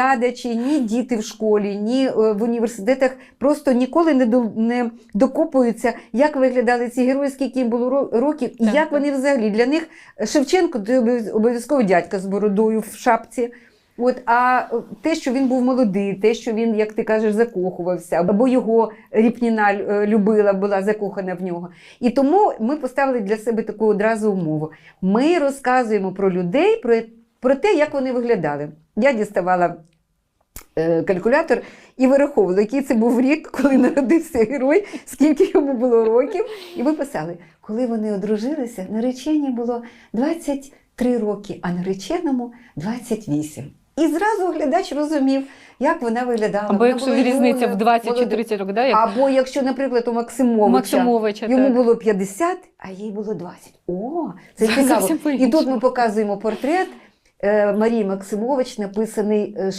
оглядачі, ні діти в школі, ні е, в університетах просто ніколи не, до, не докопуються, як виглядали ці герої, скільки їм було ро- років, і Так, як так. вони взагалі. Для них Шевченко обов'язково дядька з бородою в шапці. От, а е, те, що він був молодий, те, що він, як ти кажеш, закохувався, або його Ріпніна е, любила, була закохана в нього. І тому ми поставили для себе таку одразу умову. Ми розказуємо про людей, про, про те, як вони виглядали. Я діставала е, калькулятор і вираховувала, який це був рік, коли народився герой, скільки йому було років. І ми писали, коли вони одружилися, нареченій було 23 роки, а нареченому 28. І зразу глядач розумів, як вона виглядала. Або Вона якщо різниця в 20 чи 30 років, да, як Або якщо, наприклад, у Максимовича, Максимовича. йому так. було 50, а їй було 20. О, це Це цікаво. І тут ми показуємо портрет Марії Максимович, написаний е,